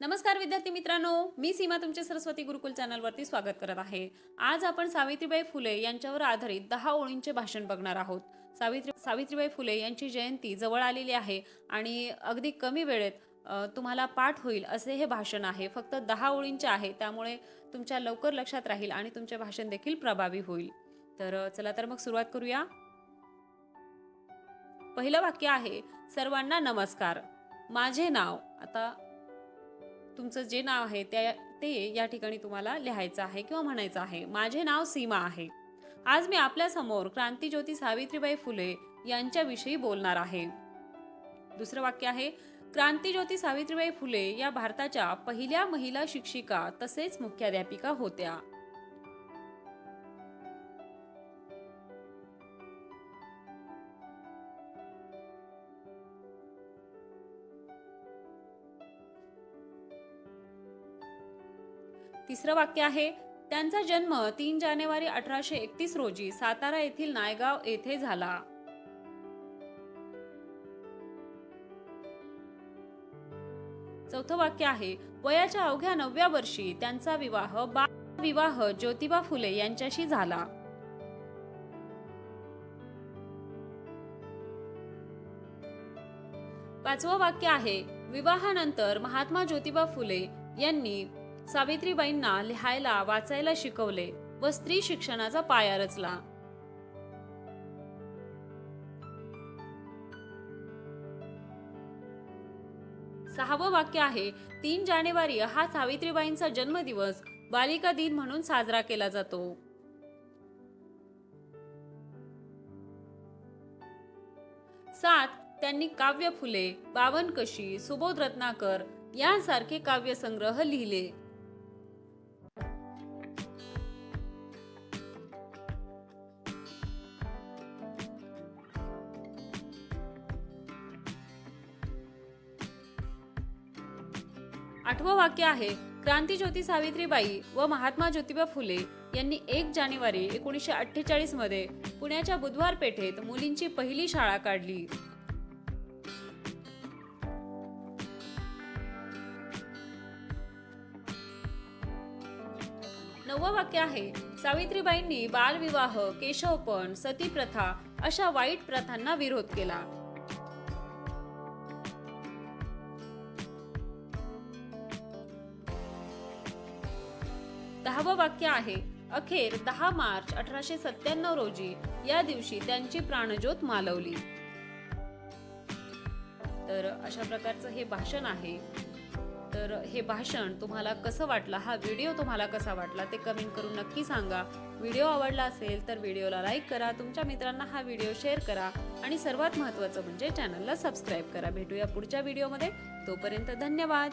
नमस्कार विद्यार्थी मित्रांनो मी सीमा तुमचे सरस्वती गुरुकुल चॅनलवरती स्वागत करत आहे. आज आपण सावित्रीबाई फुले यांच्यावर आधारित दहा ओळींचे भाषण बघणार आहोत. सावित्री सावित्रीबाई फुले यांची जयंती जवळ आलेली आहे आणि अगदी कमी वेळेत तुम्हाला पाठ होईल असे हे भाषण आहे. फक्त दहा ओळींचे आहे त्यामुळे तुमच्या लवकर लक्षात राहील आणि तुमचे भाषण देखील प्रभावी होईल. तर चला तर मग सुरुवात करूया. पहिलं वाक्य आहे सर्वांना नमस्कार. माझे नाव आता तुमचं जे नाव आहे त्या ते या ठिकाणी तुम्हाला लिहायचं आहे किंवा म्हणायचं आहे. माझे नाव सीमा आहे. आज मी आपल्यासमोर क्रांतीज्योती सावित्रीबाई फुले यांच्याविषयी बोलणार आहे. दुसरं वाक्य आहे क्रांतीज्योती सावित्रीबाई फुले या भारताच्या पहिल्या महिला शिक्षिका तसेच मुख्याध्यापिका होत्या. तिसरं वाक्य आहे त्यांचा जन्म तीन जानेवारी अठराशे एकतीस रोजी सातारा येथील नायगाव येथे झाला. चौथं वाक्य आहे वयाच्या अवघ्या नवव्या वर्षी त्यांचा विवाह बा विवाह ज्योतिबा फुले यांच्याशी झाला. पाचवं वाक्य आहे विवाहानंतर महात्मा ज्योतिबा फुले यांनी सावित्रीबाईंना लिहायला वाचायला शिकवले व स्त्री शिक्षणाचा पाया रचला. सहावं वाक्य आहे तीन जानेवारी हा सावित्रीबाईंचा जन्मदिवस बालिका दिन म्हणून साजरा केला जातो. सात त्यांनी काव्य फुले बावनकशी सुबोध रत्नाकर यांसारखे काव्यसंग्रह लिहिले. आठवं वाक्य आहे क्रांतीज्योती सावित्रीबाई व महात्मा ज्योतिबा फुले यांनी एक जानेवारी एकोणीसशे अठ्ठेचाळीसमध्ये पुण्याच्या बुधवार पेठेत मुलींची पहिली शाळा काढली. नववं वाक्य आहे सावित्रीबाईंनी बालविवाह केशवपण सती प्रथा अशा वाईट प्रथांना विरोध केला. दहावं वाक्य आहे. अखेर दहा मार्च अठराशे सत्त्याण्णव रोजी या दिवशी त्यांची प्राणज्योत मालवली. तर अशा प्रकारचं हे भाषण आहे. तर हे भाषण तुम्हाला कसं वाटलं? हा व्हिडिओ तुम्हाला कसा वाटला? ते कमेंट करून नक्की सांगा. व्हिडिओ आवडला असेल तर व्हिडिओला लाईक करा. तुमच्या मित्रांना हा व्हिडिओ शेअर करा. आणि सर्वात महत्त्वाचं म्हणजे चॅनलला सबस्क्राईब करा. भेटूया पुढच्या व्हिडिओमध्ये तोपर्यंत धन्यवाद.